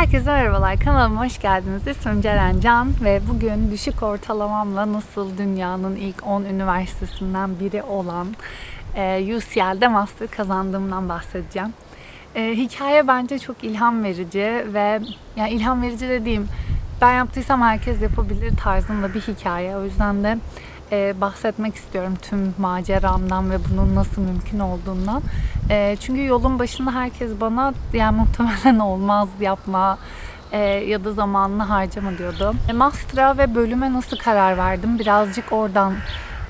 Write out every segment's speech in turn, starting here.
Herkese merhabalar, kanalıma hoş geldiniz. İsmim Ceren Can ve bugün düşük ortalamamla nasıl dünyanın ilk 10 üniversitesinden biri olan e, UCL'de master kazandığımdan bahsedeceğim. E, hikaye bence çok ilham verici ve yani ilham verici dediğim ben yaptıysam herkes yapabilir tarzında bir hikaye. O yüzden de e, bahsetmek istiyorum tüm maceramdan ve bunun nasıl mümkün olduğundan. E, çünkü yolun başında herkes bana yani muhtemelen olmaz yapma e, ya da zamanını harcama diyordu. E, master'a ve bölüme nasıl karar verdim? Birazcık oradan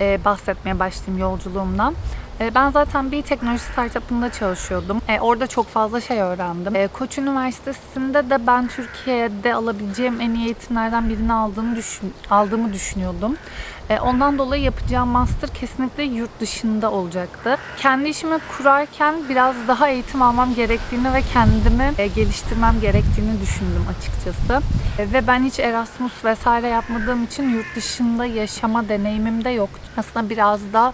e, bahsetmeye başlayayım yolculuğumdan. E, Ben zaten bir teknoloji startup'ında çalışıyordum. E, Orada çok fazla şey öğrendim. E, Koç Üniversitesi'nde de ben Türkiye'de alabileceğim en iyi eğitimlerden birini aldığını düşün, aldığımı düşünüyordum. Ondan dolayı yapacağım master kesinlikle yurt dışında olacaktı. Kendi işimi kurarken biraz daha eğitim almam gerektiğini ve kendimi geliştirmem gerektiğini düşündüm açıkçası. Ve ben hiç Erasmus vesaire yapmadığım için yurt dışında yaşama deneyimim de yoktu. Aslında biraz da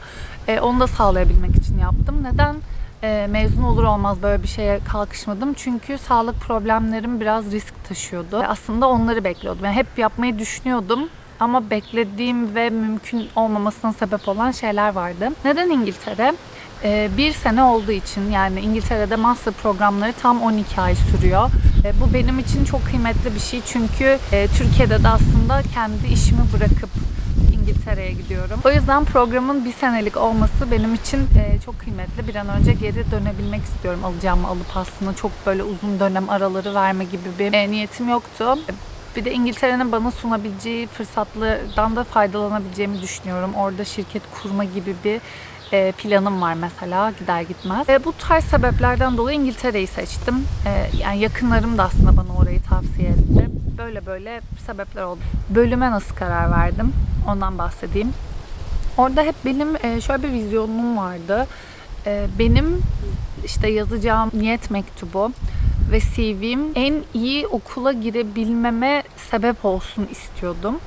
e, onu da sağlayabilmek için yaptım. Neden? E, mezun olur olmaz böyle bir şeye kalkışmadım. Çünkü sağlık problemlerim biraz risk taşıyordu. E, Aslında onları bekliyordum. Yani hep yapmayı düşünüyordum ama beklediğim ve mümkün olmamasına sebep olan şeyler vardı. Neden İngiltere? E, bir sene olduğu için yani İngiltere'de master programları tam 12 ay sürüyor. E, Bu benim için çok kıymetli bir şey çünkü e, Türkiye'de de aslında kendi işimi bırakıp İngiltere'ye gidiyorum. O yüzden programın bir senelik olması benim için e, çok kıymetli. Bir an önce geri dönebilmek istiyorum alacağımı alıp aslında çok böyle uzun dönem araları verme gibi bir e, niyetim yoktu. Bir de İngiltere'nin bana sunabileceği fırsatlardan da faydalanabileceğimi düşünüyorum. Orada şirket kurma gibi bir e, planım var mesela gider gitmez. E, bu tarz sebeplerden dolayı İngiltere'yi seçtim. E, yani yakınlarım da aslında bana orayı tavsiye etti. Böyle böyle sebepler oldu. Bölüme nasıl karar verdim? Ondan bahsedeyim. Orada hep benim şöyle bir vizyonum vardı. Benim işte yazacağım niyet mektubu ve CV'm en iyi okula girebilmeme sebep olsun istiyordum.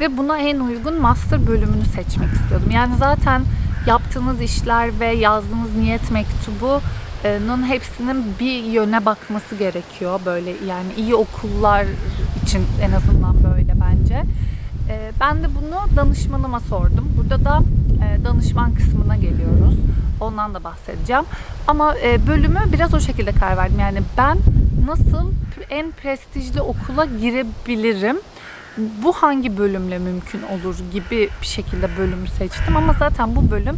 Ve buna en uygun master bölümünü seçmek istiyordum. Yani zaten yaptığınız işler ve yazdığınız niyet mektubunun hepsinin bir yöne bakması gerekiyor. Böyle yani iyi okullar için en azından böyle bence. Ee, Ben de bunu danışmanıma sordum. Burada da e, danışman kısmına geliyoruz. Ondan da bahsedeceğim. Ama e, bölümü biraz o şekilde karar verdim. Yani ben nasıl en prestijli okula girebilirim? Bu hangi bölümle mümkün olur gibi bir şekilde bölümü seçtim. Ama zaten bu bölüm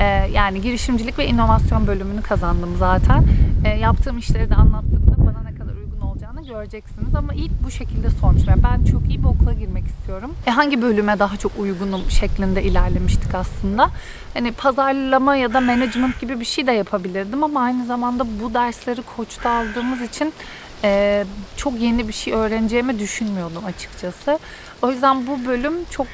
e, yani girişimcilik ve inovasyon bölümünü kazandım zaten. E, Yaptığım işleri de anlattığımda bana ne kadar uygun olacağını göreceksiniz. Ama ilk bu şekilde sormuşum. Yani ben çok iyi bir okula girmek istiyorum. E hangi bölüme daha çok uygunum şeklinde ilerlemiştik aslında. Hani pazarlama ya da management gibi bir şey de yapabilirdim ama aynı zamanda bu dersleri koçta aldığımız için e, çok yeni bir şey öğreneceğimi düşünmüyordum açıkçası. O yüzden bu bölüm çok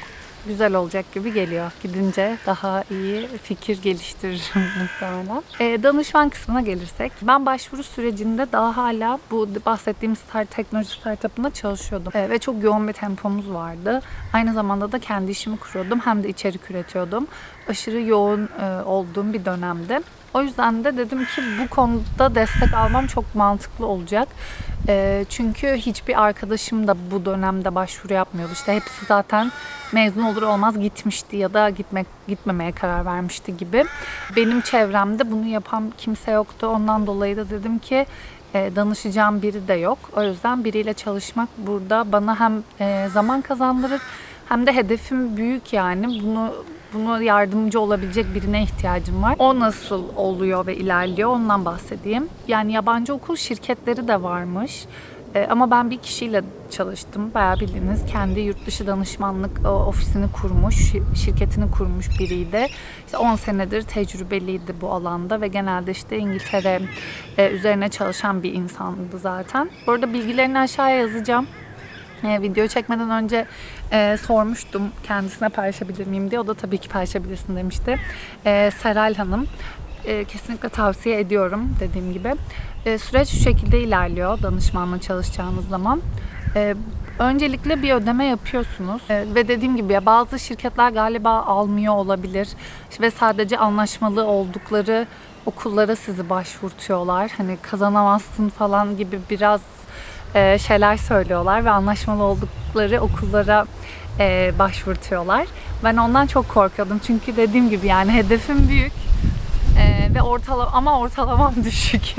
güzel olacak gibi geliyor. Gidince daha iyi fikir geliştiririm muhtemelen. E, danışman kısmına gelirsek. Ben başvuru sürecinde daha hala bu bahsettiğim start, teknoloji startup'ında çalışıyordum. E, ve çok yoğun bir tempomuz vardı. Aynı zamanda da kendi işimi kuruyordum. Hem de içerik üretiyordum. Aşırı yoğun e, olduğum bir dönemde. O yüzden de dedim ki bu konuda destek almam çok mantıklı olacak. E, çünkü hiçbir arkadaşım da bu dönemde başvuru yapmıyordu. İşte hepsi zaten mezun olur olmaz gitmişti ya da gitmek gitmemeye karar vermişti gibi. Benim çevremde bunu yapan kimse yoktu. Ondan dolayı da dedim ki e, danışacağım biri de yok. O yüzden biriyle çalışmak burada bana hem e, zaman kazandırır hem de hedefim büyük yani. Bunu bunu yardımcı olabilecek birine ihtiyacım var. O nasıl oluyor ve ilerliyor ondan bahsedeyim. Yani yabancı okul şirketleri de varmış. Ee, ama ben bir kişiyle çalıştım. Bayağı bildiğiniz kendi yurt dışı danışmanlık e, ofisini kurmuş, şir- şirketini kurmuş biriydi. İşte 10 senedir tecrübeliydi bu alanda ve genelde işte İngiltere e, üzerine çalışan bir insandı zaten. Bu arada bilgilerini aşağıya yazacağım. E, video çekmeden önce e, sormuştum kendisine paylaşabilir miyim diye. O da tabii ki paylaşabilirsin demişti. E, Seral Hanım. E, kesinlikle tavsiye ediyorum dediğim gibi. E, süreç şu şekilde ilerliyor danışmanla çalışacağınız zaman. E, öncelikle bir ödeme yapıyorsunuz E, ve dediğim gibi bazı şirketler galiba almıyor olabilir ve sadece anlaşmalı oldukları okullara sizi başvurtuyorlar. Hani kazanamazsın falan gibi biraz e, şeyler söylüyorlar ve anlaşmalı oldukları okullara e, başvurtuyorlar. Ben ondan çok korkuyordum çünkü dediğim gibi yani hedefim büyük e, ve ortalama ama ortalamam düşük.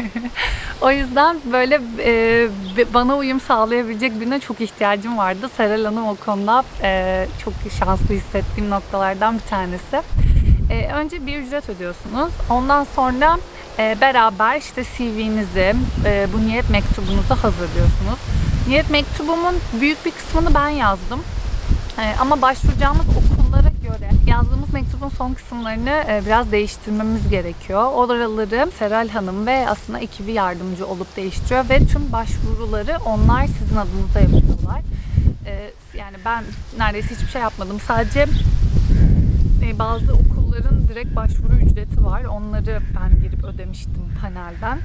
o yüzden böyle e, bana uyum sağlayabilecek birine çok ihtiyacım vardı. Seral Hanım o konuda çok şanslı hissettiğim noktalardan bir tanesi. E, önce bir ücret ödüyorsunuz. Ondan sonra e, beraber işte CV'nizi, e, bu niyet mektubunuzu hazırlıyorsunuz. Niyet mektubumun büyük bir kısmını ben yazdım. E, ama başvuracağımız okullara göre yazdığımız mektubun son kısımlarını e, biraz değiştirmemiz gerekiyor. Oraları Seral Hanım ve aslında ekibi yardımcı olup değiştiriyor ve tüm başvuruları onlar sizin adınıza yapıyorlar. E, yani ben neredeyse hiçbir şey yapmadım. Sadece e, bazı okulların direkt başvuru ücreti var. Onları ben girip ödemiştim panelden.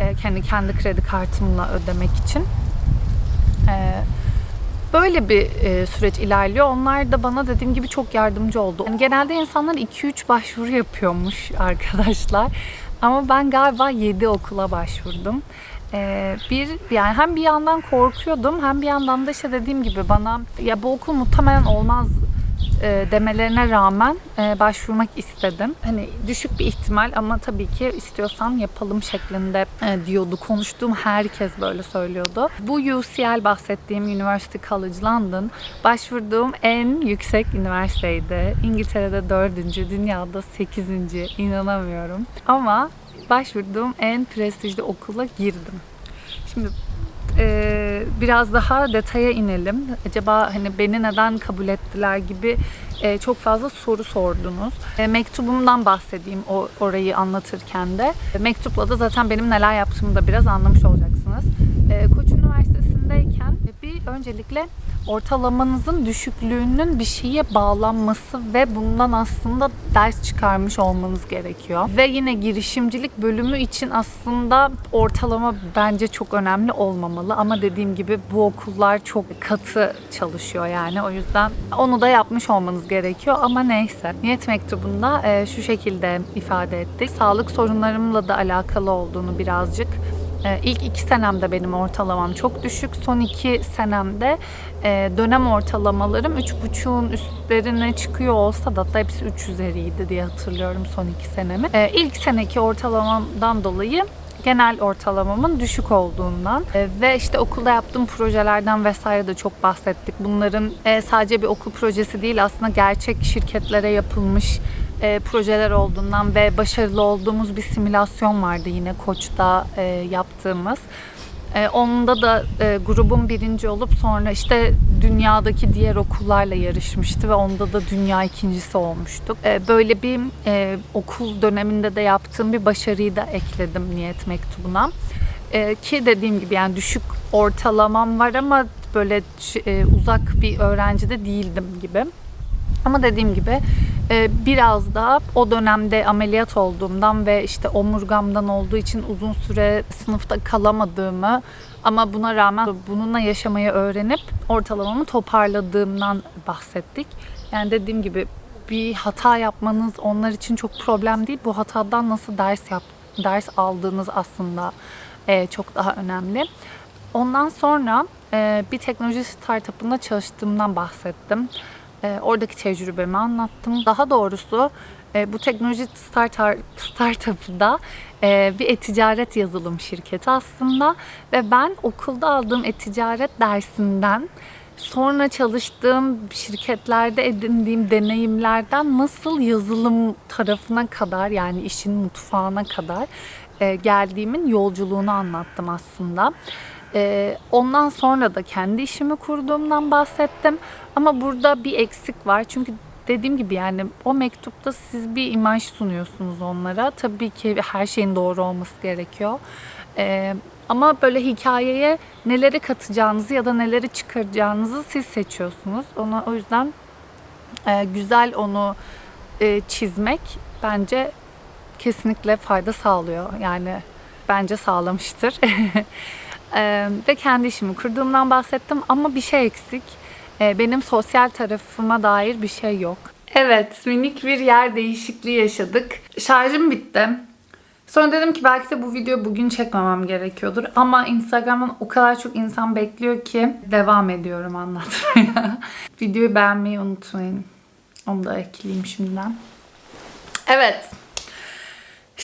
E, kendi kendi kredi kartımla ödemek için. E, böyle bir süreç ilerliyor. Onlar da bana dediğim gibi çok yardımcı oldu. Yani genelde insanlar 2-3 başvuru yapıyormuş arkadaşlar. Ama ben galiba 7 okula başvurdum. Ee, bir yani hem bir yandan korkuyordum hem bir yandan da işte dediğim gibi bana ya bu okul muhtemelen olmaz demelerine rağmen e, başvurmak istedim. Hani düşük bir ihtimal ama tabii ki istiyorsan yapalım şeklinde e, diyordu. Konuştuğum herkes böyle söylüyordu. Bu UCL bahsettiğim University College London başvurduğum en yüksek üniversiteydi. İngiltere'de dördüncü, dünyada sekizinci. inanamıyorum. Ama başvurduğum en prestijli okula girdim. Şimdi e, biraz daha detaya inelim. Acaba hani beni neden kabul ettiler gibi e, çok fazla soru sordunuz. E, mektubumdan bahsedeyim o orayı anlatırken de. E, mektupla da zaten benim neler yaptığımı da biraz anlamış olacaksınız. E, Koç Üniversitesi'ndeyken bir öncelikle ortalamanızın düşüklüğünün bir şeye bağlanması ve bundan aslında ders çıkarmış olmanız gerekiyor. Ve yine girişimcilik bölümü için aslında ortalama bence çok önemli olmamalı ama dediğim gibi bu okullar çok katı çalışıyor yani o yüzden onu da yapmış olmanız gerekiyor ama neyse. Niyet mektubunda e, şu şekilde ifade ettik. Sağlık sorunlarımla da alakalı olduğunu birazcık İlk iki senemde benim ortalamam çok düşük. Son iki senemde e, dönem ortalamalarım 3.5'un üstlerine çıkıyor olsa da hatta hepsi 3 üzeriydi diye hatırlıyorum son iki senemi. Ee, İlk seneki ortalamamdan dolayı genel ortalamamın düşük olduğundan e, ve işte okulda yaptığım projelerden vesaire de çok bahsettik. Bunların e, sadece bir okul projesi değil aslında gerçek şirketlere yapılmış e, projeler olduğundan ve başarılı olduğumuz bir simülasyon vardı yine Koç'ta e, yaptığımız. E, onda da e, grubun birinci olup sonra işte dünyadaki diğer okullarla yarışmıştı ve onda da dünya ikincisi olmuştuk. E, böyle bir e, okul döneminde de yaptığım bir başarıyı da ekledim niyet mektubuna. E, ki dediğim gibi yani düşük ortalamam var ama böyle e, uzak bir öğrenci de değildim gibi. Ama dediğim gibi biraz da o dönemde ameliyat olduğumdan ve işte omurgamdan olduğu için uzun süre sınıfta kalamadığımı ama buna rağmen bununla yaşamayı öğrenip ortalamamı toparladığımdan bahsettik. Yani dediğim gibi bir hata yapmanız onlar için çok problem değil. Bu hatadan nasıl ders yap ders aldığınız aslında e, çok daha önemli. Ondan sonra e, bir teknoloji startup'ında çalıştığımdan bahsettim. E, oradaki tecrübemi anlattım. Daha doğrusu e, bu teknoloji startup, startup'da e, bir e-ticaret yazılım şirketi aslında ve ben okulda aldığım e-ticaret dersinden sonra çalıştığım şirketlerde edindiğim deneyimlerden nasıl yazılım tarafına kadar yani işin mutfağına kadar e, geldiğimin yolculuğunu anlattım aslında. E, ondan sonra da kendi işimi kurduğumdan bahsettim. Ama burada bir eksik var. Çünkü dediğim gibi yani o mektupta siz bir imaj sunuyorsunuz onlara. Tabii ki her şeyin doğru olması gerekiyor. Ee, ama böyle hikayeye neleri katacağınızı ya da neleri çıkaracağınızı siz seçiyorsunuz. Ona o yüzden e, güzel onu e, çizmek bence kesinlikle fayda sağlıyor. Yani bence sağlamıştır. e, ve kendi işimi kurduğumdan bahsettim ama bir şey eksik ee, benim sosyal tarafıma dair bir şey yok. Evet, minik bir yer değişikliği yaşadık. Şarjım bitti. Sonra dedim ki belki de bu videoyu bugün çekmemem gerekiyordur. Ama Instagram'dan o kadar çok insan bekliyor ki devam ediyorum anlatmaya. Videoyu beğenmeyi unutmayın. Onu da ekleyeyim şimdiden. Evet.